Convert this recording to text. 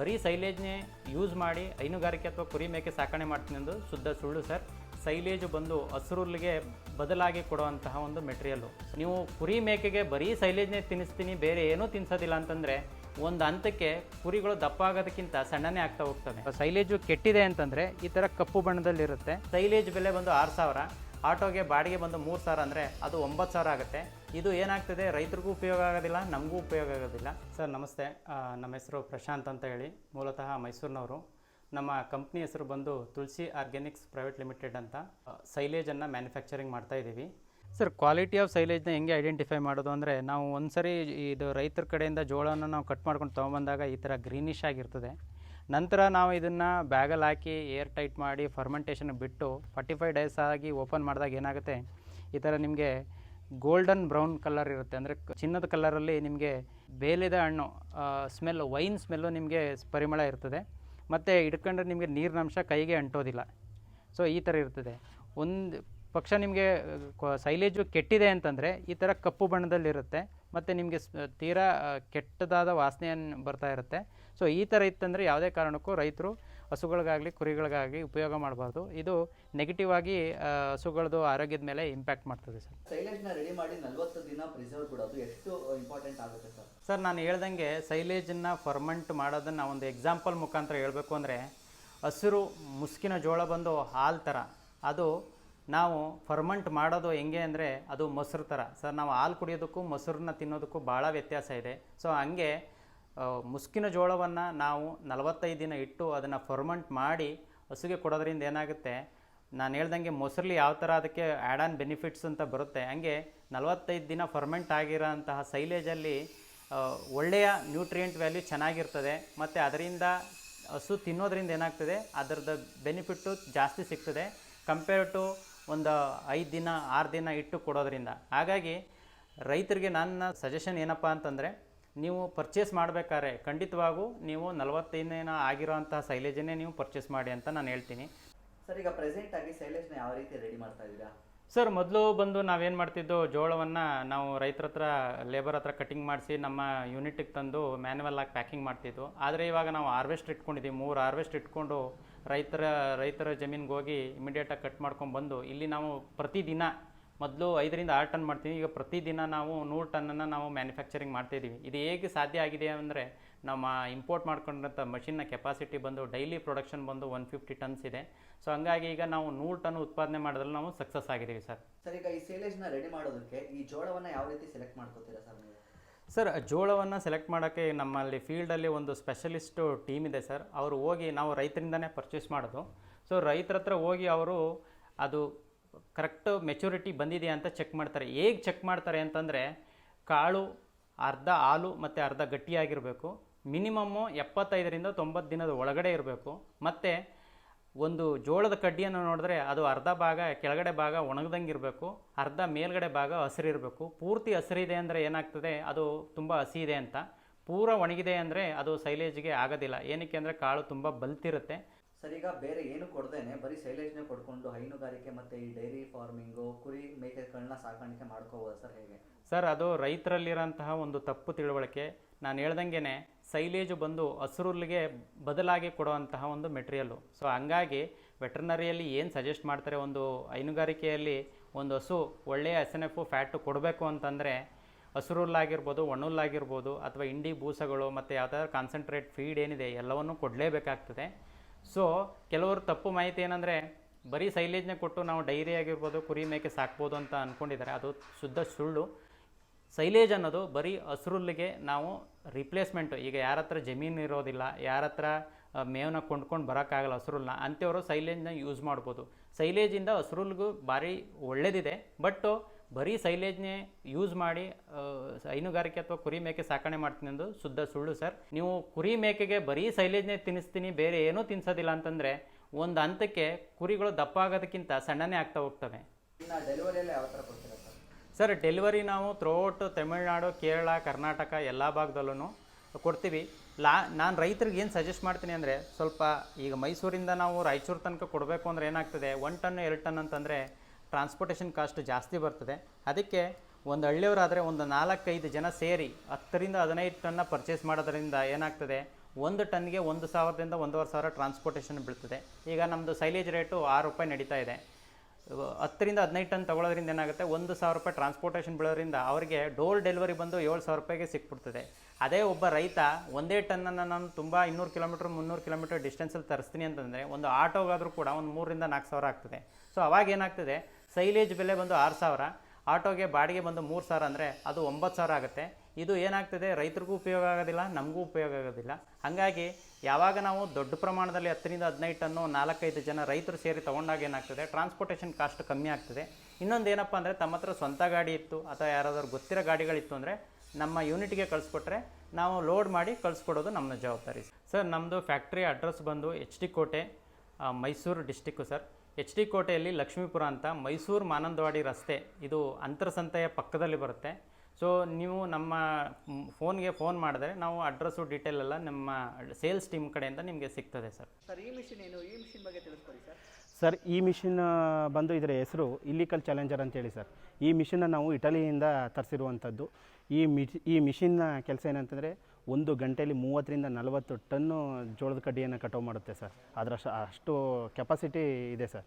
ಬರೀ ಸೈಲೇಜ್ನೇ ಯೂಸ್ ಮಾಡಿ ಹೈನುಗಾರಿಕೆ ಅಥವಾ ಕುರಿ ಮೇಕೆ ಸಾಕಣೆ ಮಾಡ್ತೀನಿ ಎಂದು ಶುದ್ಧ ಸುಳ್ಳು ಸರ್. ಸೈಲೇಜು ಬಂದು ಹಸುರುಲ್ಲಿಗೆ ಬದಲಾಗಿ ಕೊಡುವಂತಹ ಒಂದು ಮೆಟೀರಿಯಲ್ಲು ನೀವು ಕುರಿ ಮೇಕೆಗೆ ಬರೀ ಸೈಲೇಜ್ನೇ ತಿನ್ನಿಸ್ತೀನಿ ಬೇರೆ ಏನೂ ತಿನ್ಸೋದಿಲ್ಲ ಅಂತಂದರೆ ಒಂದು ಹಂತಕ್ಕೆ ಕುರಿಗಳು ದಪ್ಪ ಆಗೋದಕ್ಕಿಂತ ಸಣ್ಣನೇ ಆಗ್ತಾ ಹೋಗ್ತವೆ. ಸೈಲೇಜು ಕೆಟ್ಟಿದೆ ಅಂತಂದರೆ ಈ ಥರ ಕಪ್ಪು ಬಣ್ಣದಲ್ಲಿರುತ್ತೆ. ಸೈಲೇಜ್ ಬೆಲೆ ಬಂದು ಆರು ಸಾವಿರ. ಆಟೋಗೆ ಬಾಡಿಗೆ ಬಂದು ಮೂರು ಸಾವಿರ ಅಂದರೆ ಅದು ಒಂಬತ್ತು ಸಾವಿರ ಆಗುತ್ತೆ. ಇದು ಏನಾಗ್ತದೆ? ರೈತರಿಗೂ ಉಪಯೋಗ ಆಗೋದಿಲ್ಲ, ನಮಗೂ ಉಪಯೋಗ ಆಗೋದಿಲ್ಲ. ಸರ್, ನಮಸ್ತೆ. ನಮ್ಮ ಹೆಸರು ಪ್ರಶಾಂತ್ ಅಂತ ಹೇಳಿ. ಮೂಲತಃ ಮೈಸೂರಿನವರು. ನಮ್ಮ ಕಂಪ್ನಿ ಹೆಸರು ಬಂದು ತುಳಸಿ ಆರ್ಗ್ಯಾನಿಕ್ಸ್ ಪ್ರೈವೇಟ್ ಲಿಮಿಟೆಡ್ ಅಂತ. ಸೈಲೇಜನ್ನು ಮ್ಯಾನುಫ್ಯಾಕ್ಚರಿಂಗ್ ಮಾಡ್ತಾ ಇದ್ದೀವಿ. ಸರ್, ಕ್ವಾಲಿಟಿ ಆಫ್ ಸೈಲೇಜ್ನ ಹೆಂಗೆ ಐಡೆಂಟಿಫೈ ಮಾಡೋದು ಅಂದರೆ, ನಾವು ಒಂದು ಸರಿ ಇದು ರೈತರ ಕಡೆಯಿಂದ ಜೋಳನ ನಾವು ಕಟ್ ಮಾಡ್ಕೊಂಡು ತೊಗೊಂಬಂದಾಗ ಈ ಥರ ಗ್ರೀನಿಶ್ ಆಗಿರ್ತದೆ. ನಂತರ ನಾವು ಇದನ್ನು ಬ್ಯಾಗಲ್ಲಿ ಹಾಕಿ ಏರ್ ಟೈಟ್ ಮಾಡಿ ಫರ್ಮೆಂಟೇಷನ್ ಬಿಟ್ಟು ಫಾರ್ಟಿ ಫೈವ್ ಡೇಸ್ ಆಗಿ ಓಪನ್ ಮಾಡಿದಾಗ ಏನಾಗುತ್ತೆ? ಈ ಥರ ನಿಮಗೆ ಗೋಲ್ಡನ್ ಬ್ರೌನ್ ಕಲರ್ ಇರುತ್ತೆ. ಅಂದರೆ ಚಿನ್ನದ ಕಲರಲ್ಲಿ ನಿಮಗೆ ಬೇಲಿದ ಹಣ್ಣು ಸ್ಮೆಲ್ ವೈನ್ ಸ್ಮೆಲ್ಲು ನಿಮಗೆ ಪರಿಮಳ ಇರ್ತದೆ. ಮತ್ತು ಹಿಡ್ಕೊಂಡ್ರೆ ನಿಮಗೆ ನೀರಿನ ಅಂಶ ಕೈಗೆ ಅಂಟೋದಿಲ್ಲ. ಸೊ ಈ ಥರ ಇರ್ತದೆ. ಒಂದು ಪಕ್ಷ ನಿಮಗೆ ಸೈಲೇಜು ಕೆಟ್ಟಿದೆ ಅಂತಂದರೆ ಈ ಥರ ಕಪ್ಪು ಬಣ್ಣದಲ್ಲಿರುತ್ತೆ ಮತ್ತು ನಿಮಗೆ ತೀರಾ ಕೆಟ್ಟದಾದ ವಾಸನೆಯನ್ನು ಬರ್ತಾ ಇರುತ್ತೆ. ಸೊ ಈ ಥರ ಇತ್ತಂದರೆ ಯಾವುದೇ ಕಾರಣಕ್ಕೂ ರೈತರು ಹಸುಗಳಿಗಾಗಲಿ ಕುರಿಗಳಿಗಾಗಲಿ ಉಪಯೋಗ ಮಾಡಬಾರ್ದು. ಇದು ನೆಗೆಟಿವ್ ಆಗಿ ಹಸುಗಳದ್ದು ಆರೋಗ್ಯದ ಮೇಲೆ ಇಂಪ್ಯಾಕ್ಟ್ ಮಾಡ್ತದೆ ಸರ್. ಸೈಲೇಜ್ನ ರೆಡಿ ಮಾಡಿ ನಲ್ವತ್ತು ದಿನ ಪ್ರಿಸರ್ವ್ ಕೊಡೋದು ಎಷ್ಟು ಇಂಪಾರ್ಟೆಂಟ್ ಆಗುತ್ತೆ ಸರ್? ಸರ್ ನಾನು ಹೇಳ್ದಂಗೆ ಸೈಲೇಜನ್ನು ಫರ್ಮೆಂಟ್ ಮಾಡೋದನ್ನು ಒಂದು ಎಕ್ಸಾಂಪಲ್ ಮುಖಾಂತರ ಹೇಳಬೇಕು ಅಂದರೆ ಹಸಿರು ಮುಸ್ಕಿನ ಜೋಳ ಬಂದು ಹಾಲು ಥರ ಅದು ನಾವು ಫರ್ಮೆಂಟ್ ಮಾಡೋದು ಹೆಂಗೆ ಅಂದರೆ ಅದು ಮೊಸರು ಥರ. ಸರ್, ನಾವು ಹಾಲು ಕುಡಿಯೋದಕ್ಕೂ ಮೊಸರನ್ನ ತಿನ್ನೋದಕ್ಕೂ ಭಾಳ ವ್ಯತ್ಯಾಸ ಇದೆ. ಸೊ, ಹಂಗೆ ಮುಸ್ಕಿನ ಜೋಳವನ್ನು ನಾವು ನಲವತ್ತೈದು ದಿನ ಇಟ್ಟು ಅದನ್ನು ಫರ್ಮೆಂಟ್ ಮಾಡಿ ಹಸುಗೆ ಕೊಡೋದ್ರಿಂದ ಏನಾಗುತ್ತೆ, ನಾನು ಹೇಳ್ದಂಗೆ ಮೊಸರಲ್ಲಿ ಯಾವ ಥರ ಅದಕ್ಕೆ ಆ್ಯಡ್ ಆನ್ ಬೆನಿಫಿಟ್ಸ್ ಅಂತ ಬರುತ್ತೆ. ಹಂಗೆ ನಲವತ್ತೈದು ದಿನ ಫರ್ಮೆಂಟ್ ಆಗಿರೋಂತಹ ಸೈಲೇಜಲ್ಲಿ ಒಳ್ಳೆಯ ನ್ಯೂಟ್ರಿಯೆಂಟ್ ವ್ಯಾಲ್ಯೂ ಚೆನ್ನಾಗಿರ್ತದೆ. ಮತ್ತು ಅದರಿಂದ ಹಸು ತಿನ್ನೋದ್ರಿಂದ ಏನಾಗ್ತದೆ, ಅದರದ್ದು ಬೆನಿಫಿಟ್ಟು ಜಾಸ್ತಿ ಸಿಗ್ತದೆ. ಕಂಪೇರ್ ಟು ಒಂದು ಐದು ದಿನ ಆರು ದಿನ ಇಟ್ಟು ಕೊಡೋದ್ರಿಂದ. ಹಾಗಾಗಿ ರೈತರಿಗೆ ನನ್ನ ಸಜೆಷನ್ ಏನಪ್ಪ ಅಂತಂದರೆ ನೀವು ಪರ್ಚೇಸ್ ಮಾಡಬೇಕಾದ್ರೆ ಖಂಡಿತವಾಗೂ ನೀವು ನಲವತ್ತೈದು ದಿನ ಆಗಿರೋಂತಹ ಸೈಲೇಜನ್ನೇ ನೀವು ಪರ್ಚೇಸ್ ಮಾಡಿ ಅಂತ ನಾನು ಹೇಳ್ತೀನಿ. ಸರ್ ಈಗ ಪ್ರೆಸೆಂಟ್ ಆಗಿ ಸೈಲೇಜ್ನ ಯಾವ ರೀತಿ ರೆಡಿ ಮಾಡ್ತಾ ಇದ್ದೀರಾ? ಸರ್ ಮೊದಲು ಬಂದು ನಾವೇನು ಮಾಡ್ತಿದ್ದು ಜೋಳವನ್ನು ನಾವು ರೈತರ ಹತ್ರ ಲೇಬರ್ ಹತ್ರ ಕಟಿಂಗ್ ಮಾಡಿಸಿ ನಮ್ಮ ಯೂನಿಟಿಗೆ ತಂದು ಮ್ಯಾನ್ಯಲ್ ಆಗಿ ಪ್ಯಾಕಿಂಗ್ ಮಾಡ್ತಿದ್ದು ಆದರೆ ಇವಾಗ ನಾವು ಹಾರ್ವೆಸ್ಟ್ ಇಟ್ಕೊಂಡಿದ್ದೀವಿ. ಮೂರು ಹಾರ್ವೆಸ್ಟ್ ಇಟ್ಕೊಂಡು ರೈತರ ರೈತರ ಜಮೀನಿಗೆ ಹೋಗಿ ಇಮಿಡಿಯೇಟಾಗಿ ಕಟ್ ಮಾಡ್ಕೊಂಡು ಬಂದು, ಇಲ್ಲಿ ನಾವು ಪ್ರತಿದಿನ ಮೊದಲು ಐದರಿಂದ ಆರು ಟನ್ ಮಾಡ್ತೀವಿ, ಈಗ ಪ್ರತಿದಿನ ನಾವು ನೂರು ಟನ್ನನ್ನು ನಾವು ಮ್ಯಾನುಫ್ಯಾಕ್ಚರಿಂಗ್ ಮಾಡ್ತಿದ್ದೀವಿ ಇದು ಹೇಗೆ ಸಾಧ್ಯ ಆಗಿದೆ ಅಂದರೆ, ನಮ್ಮ ಇಂಪೋರ್ಟ್ ಮಾಡ್ಕೊಂಡಂಥ ಮಷಿನ್ನ ಕೆಪಾಸಿಟಿ ಬಂದು ಡೈಲಿ ಪ್ರೊಡಕ್ಷನ್ ಬಂದು ಒನ್ ಫಿಫ್ಟಿ ಟನ್ಸ್ ಇದೆ. ಸೊ ಹಂಗಾಗಿ ಈಗ ನಾವು ನೂರು ಟನ್ ಉತ್ಪಾದನೆ ಮಾಡೋದ್ರಲ್ಲಿ ನಾವು ಸಕ್ಸಸ್ ಆಗಿದ್ದೀವಿ ಸರ್. ಸರ್, ಈಗ ಈ ಸೇಲೇಜ್ನ ರೆಡಿ ಮಾಡೋದಕ್ಕೆ ಈ ಜೋಳವನ್ನು ಯಾವ ರೀತಿ ಸೆಲೆಕ್ಟ್ ಮಾಡ್ಕೋತೀರಾ ಸರ್ ಸರ್ ಜೋಳವನ್ನು ಸೆಲೆಕ್ಟ್ ಮಾಡೋಕ್ಕೆ ನಮ್ಮಲ್ಲಿ ಫೀಲ್ಡಲ್ಲಿ ಒಂದು ಸ್ಪೆಷಲಿಸ್ಟು ಟೀಮ್ ಇದೆ ಸರ್. ಅವರು ಹೋಗಿ ನಾವು ರೈತರಿಂದನೇ ಪರ್ಚೇಸ್ ಮಾಡೋದು. ಸೊ ರೈತರ ಹತ್ರ ಹೋಗಿ ಅವರು ಅದು ಕರೆಕ್ಟ್ ಮೆಚುರಿಟಿ ಬಂದಿದೆಯಾ ಅಂತ ಚೆಕ್ ಮಾಡ್ತಾರೆ. ಹೇಗೆ ಚೆಕ್ ಮಾಡ್ತಾರೆ ಅಂತಂದರೆ, ಕಾಳು, ಅರ್ಧ ಹಾಲು ಮತ್ತು ಅರ್ಧ ಗಟ್ಟಿಯಾಗಿರಬೇಕು ಮಿನಿಮಮ್ಮು ಎಪ್ಪತ್ತೈದರಿಂದ ತೊಂಬತ್ತು ದಿನದ ಒಳಗಡೆ ಇರಬೇಕು. ಮತ್ತು ಒಂದು ಜೋಳದ ಕಡ್ಡಿಯನ್ನು ನೋಡಿದ್ರೆ ಅದು ಅರ್ಧ ಭಾಗ ಕೆಳಗಡೆ ಭಾಗ ಒಣಗ್ದಂಗೆ ಇರಬೇಕು ಅರ್ಧ ಮೇಲ್ಗಡೆ ಭಾಗ ಹಸಿರಿರಬೇಕು. ಪೂರ್ತಿ ಹಸಿರಿದೆ ಅಂದರೆ ಏನಾಗ್ತದೆ? ಅದು ತುಂಬ ಹಸಿ ಇದೆ ಅಂತ. ಪೂರ ಒಣಗಿದೆ ಅಂದರೆ ಅದು ಸೈಲೇಜ್ಗೆ ಆಗೋದಿಲ್ಲ. ಏನಕ್ಕೆ ಅಂದರೆ ಕಾಳು ತುಂಬ ಬಲ್ತಿರುತ್ತೆ. ಸರ್ ಈಗ ಬೇರೆ ಏನು ಕೊಡ್ದೇನೆ ಬರೀ ಸೈಲೇಜ್ನೇ ಕೊಡ್ಕೊಂಡು ಹೈನುಗಾರಿಕೆ ಮತ್ತು ಈ ಡೈರಿ ಫಾರ್ಮಿಂಗು ಕುರಿ ಮೇಕೆಗಳನ್ನ ಸಾಕಾಣಿಕೆ ಮಾಡ್ಕೋಬೋದು ಸರ್ ಹೇಗೆ? ಸರ್ ಅದು ರೈತರಲ್ಲಿರೋಂತಹ ಒಂದು ತಪ್ಪು ತಿಳುವಳಿಕೆ. ನಾನು ಹೇಳ್ದಂಗೆ ಸೈಲೇಜು ಬಂದು ಹಸುರುಲ್ಲಿಗೆ ಬದಲಾಗಿ ಕೊಡುವಂತಹ ಒಂದು ಮೆಟೀರಿಯಲ್ಲು. ಸೊ ಹಂಗಾಗಿ ವೆಟ್ರನರಿಯಲ್ಲಿ ಏನು ಸಜೆಸ್ಟ್ ಮಾಡ್ತಾರೆ ಒಂದು ಹೈನುಗಾರಿಕೆಯಲ್ಲಿ ಒಂದು ಹಸು, ಒಳ್ಳೆಯ ಎಸ್ ಎನ್ ಎಫ್ ಫ್ಯಾಟು ಕೊಡಬೇಕು ಅಂತಂದರೆ ಹಸುರುಲ್ಲಾಗಿರ್ಬೋದು ಒಣುಲ್ಲಾಗಿರ್ಬೋದು, ಅಥವಾ ಇಂಡಿ ಬೂಸಗಳು ಮತ್ತು ಯಾವುದಾದ್ರು ಕಾನ್ಸಂಟ್ರೇಟ್ ಫೀಡ್ ಏನಿದೆ ಎಲ್ಲವನ್ನು ಕೊಡಲೇಬೇಕಾಗ್ತದೆ. ಸೊ ಕೆಲವರು ತಪ್ಪು ಮಾಹಿತಿ ಏನಂದರೆ ಬರೀ ಸೈಲೇಜ್ನೇ ಕೊಟ್ಟು ನಾವು ಡೈರಿ ಆಗಿರ್ಬೋದು ಕುರಿ ಮೇಕೆ ಸಾಕ್ಬೋದು ಅಂತ ಅಂದ್ಕೊಂಡಿದ್ದಾರೆ ಅದು ಶುದ್ಧ ಸುಳ್ಳು. ಸೈಲೇಜ್ ಅನ್ನೋದು ಬರೀ ಹಸ್ರುಲ್ಲಿಗೆ ನಾವು ರಿಪ್ಲೇಸ್ಮೆಂಟು ಈಗ ಯಾರ ಹತ್ರ ಜಮೀನು ಇರೋದಿಲ್ಲ, ಯಾರ ಹತ್ರ ಮೇವನ್ನ ಕೊಂಡ್ಕೊಂಡು ಬರೋಕ್ಕಾಗಲ್ಲ ಹಸ್ರುಲ್ನ, ಅಂಥವರು ಸೈಲೇಜ್ನ ಯೂಸ್ ಮಾಡ್ಬೋದು. ಸೈಲೇಜಿಂದ ಹಸ್ರುಲ್ಗೂ ಭಾರಿ ಒಳ್ಳೆಯದಿದೆ ಬಟ್ಟು ಬರೀ ಸೈಲೇಜ್ನೇ ಯೂಸ್ ಮಾಡಿ ಹೈನುಗಾರಿಕೆ ಅಥವಾ ಕುರಿ ಮೇಕೆ ಸಾಕಣೆ ಮಾಡ್ತೀನಿ ಅಂದು ಶುದ್ಧ ಸುಳ್ಳು ಸರ್. ನೀವು ಕುರಿ ಮೇಕೆಗೆ ಬರೀ ಸೈಲೇಜ್ನೇ ತಿನ್ನಿಸ್ತೀನಿ, ಬೇರೆ ಏನೂ ತಿನ್ಸೋದಿಲ್ಲ ಅಂತಂದರೆ ಒಂದು ಹಂತಕ್ಕೆ ಕುರಿಗಳು ದಪ್ಪ ಆಗೋದಕ್ಕಿಂತ ಸಣ್ಣನೇ ಆಗ್ತಾ ಹೋಗ್ತವೆ. ಸರ್ ಡೆಲಿವರಿ ನಾವು ಥ್ರೋಟ್ ತಮಿಳ್ನಾಡು, ಕೇರಳ, ಕರ್ನಾಟಕ ಎಲ್ಲ ಭಾಗದಲ್ಲೂ ಕೊಡ್ತೀವಿ. ಲಾ, ನಾನು ರೈತರಿಗೆ ಏನು ಸಜೆಸ್ಟ್ ಮಾಡ್ತೀನಿ ಅಂದರೆ ಸ್ವಲ್ಪ ಈಗ ಮೈಸೂರಿಂದ ನಾವು ರಾಯಚೂರು ತನಕ ಕೊಡಬೇಕು ಅಂದರೆ ಏನಾಗ್ತದೆ? ಒನ್ ಟನ್, ಎರಡು ಟನ್ ಅಂತಂದರೆ ಟ್ರಾನ್ಸ್ಪೋರ್ಟೇಷನ್ ಕಾಸ್ಟ್ ಜಾಸ್ತಿ ಬರ್ತದೆ. ಅದಕ್ಕೆ ಒಂದು ಹಳ್ಳಿಯವರಾದರೆ ಒಂದು ನಾಲ್ಕೈದು ಜನ ಸೇರಿ ಹತ್ತರಿಂದ ಹದಿನೈದು ಟನ್ನ ಪರ್ಚೇಸ್ ಮಾಡೋದರಿಂದ ಏನಾಗ್ತದೆ? ಒಂದು ಟನ್ಗೆ ಒಂದು ಸಾವಿರದಿಂದ ಒಂದೂವರೆ ಸಾವಿರ ಟ್ರಾನ್ಸ್ಪೋರ್ಟೇಷನ್ ಬೀಳ್ತದೆ. ಈಗ ನಮ್ಮದು ಸೈಲೇಜ್ ರೇಟು ಆರು ರೂಪಾಯಿ ನಡೀತಾ ಇದೆ. ಹತ್ತರಿಂದ ಹದಿನೈದು ಟನ್ ತಗೊಳ್ಳೋದ್ರಿಂದ ಏನಾಗುತ್ತೆ? ಒಂದು ಸಾವಿರ ರೂಪಾಯಿ ಟ್ರಾನ್ಸ್ಪೋರ್ಟೇಷನ್ ಬೀಳೋದ್ರಿಂದ ಅವರಿಗೆ ಡೋರ್ ಡೆಲಿವರಿ ಬಂದು ಏಳು ಸಾವಿರ ರೂಪಾಯಿಗೆ ಸಿಕ್ಬಿಡ್ತದೆ. ಅದೇ ಒಬ್ಬ ರೈತ ಒಂದೇ ಟನ್ನನ್ನು ನಾನು ತುಂಬ ಇನ್ನೂರು ಕಿಲೋಮೀಟ್ರ್ ಮುನ್ನೂರು ಕಿಲೋಮೀಟರ್ ಡಿಸ್ಟೆನ್ಸಲ್ಲಿ ತರಿಸ್ತೀನಿ ಅಂತಂದರೆ ಒಂದು ಆಟೋಗಾದರೂ ಕೂಡ ಒಂದು ಮೂರರಿಂದ ನಾಲ್ಕು ಸಾವಿರ ಆಗ್ತದೆ. ಸೊ ಅವಾಗ ಏನಾಗ್ತದೆ? ಸೈಲೇಜ್ ಬೆಲೆ ಬಂದು ಆರು ಸಾವಿರ. ಆಟೋಗೆ ಬಾಡಿಗೆ ಬಂದು ಮೂರು ಸಾವಿರ ಅಂದರೆ ಅದು ಒಂಬತ್ತು ಸಾವಿರ ಆಗುತ್ತೆ. ಇದು ಏನಾಗ್ತದೆ? ರೈತರಿಗೂ ಉಪಯೋಗ ಆಗೋದಿಲ್ಲ, ನಮಗೂ ಉಪಯೋಗ ಆಗೋದಿಲ್ಲ. ಹಾಗಾಗಿ ಯಾವಾಗ ನಾವು ದೊಡ್ಡ ಪ್ರಮಾಣದಲ್ಲಿ ಹತ್ತರಿಂದ ಹದಿನೈದು ಟನ್ನು ನಾಲ್ಕೈದು ಜನ ರೈತರು ಸೇರಿ ತೊಗೊಂಡಾಗ ಏನಾಗ್ತದೆ? ಟ್ರಾನ್ಸ್ಪೋರ್ಟೇಷನ್ ಕಾಸ್ಟ್ ಕಮ್ಮಿ ಆಗ್ತದೆ. ಇನ್ನೊಂದು ಏನಪ್ಪ ಅಂದರೆ ತಮ್ಮ ಹತ್ರ ಸ್ವಂತ ಗಾಡಿ ಇತ್ತು, ಅಥವಾ ಯಾರಾದರೂ ಗೊತ್ತಿರೋ ಗಾಡಿಗಳಿತ್ತು ಅಂದರೆ ನಮ್ಮ ಯೂನಿಟ್ಗೆ ಕಳಿಸ್ಕೊಟ್ರೆ ನಾವು ಲೋಡ್ ಮಾಡಿ ಕಳಿಸ್ಕೊಡೋದು ನಮ್ಮ ಜವಾಬ್ದಾರಿ. ಸರ್ ನಮ್ಮದು ಫ್ಯಾಕ್ಟ್ರಿ ಅಡ್ರೆಸ್ ಬಂದು H D Kote Mysuru district sir. H D ಕೋಟೆಯಲ್ಲಿ ಲಕ್ಷ್ಮೀಪುರ ಅಂತ ಮೈಸೂರು ಮಾನಂದವಾಡಿ ರಸ್ತೆ ಇದು ಅಂತರಸಂತೆಯ ಪಕ್ಕದಲ್ಲಿ ಬರುತ್ತೆ. ಸೊ ನೀವು ನಮ್ಮ ಫೋನ್ಗೆ ಫೋನ್ ಮಾಡಿದ್ರೆ ನಾವು ಅಡ್ರೆಸ್ಸು ಡೀಟೇಲ್ ಎಲ್ಲ ನಮ್ಮ ಸೇಲ್ಸ್ ಟೀಮ್ ಕಡೆಯಿಂದ ನಿಮಗೆ ಸಿಗ್ತದೆ ಸರ್. ಸರ್ ಈ ಮಿಷಿನ್ ಏನು? ಈ ಮಿಷಿನ್ ಬಗ್ಗೆ ತಿಳಿಸ್ಕೊಡಿ ಸರ್. ಸರ್ ಈ ಮಿಷಿನ್ ಬಂದು ಇದರ ಹೆಸರು ಇಲ್ಲಿಕಲ್ ಚಾಲೆಂಜರ್ ಅಂತೇಳಿ ಸರ್. ಈ ಮಿಷಿನ್ನ ನಾವು ಇಟಲಿಯಿಂದ ತರಿಸಿರುವಂಥದ್ದು. ಈ ಮಿಷಿ ಈ ಮಿಷಿನ್ನ ಕೆಲಸ ಏನಂತಂದರೆ ಒಂದು ಗಂಟೆಯಲ್ಲಿ ಮೂವತ್ತರಿಂದ ನಲವತ್ತು ಟನ್ನು ಜೋಳದ ಕಡ್ಡಿಯನ್ನು ಕಟಾವು ಮಾಡುತ್ತೆ ಸರ್. ಅದರ ಅಷ್ಟು ಕೆಪಾಸಿಟಿ ಇದೆ ಸರ್.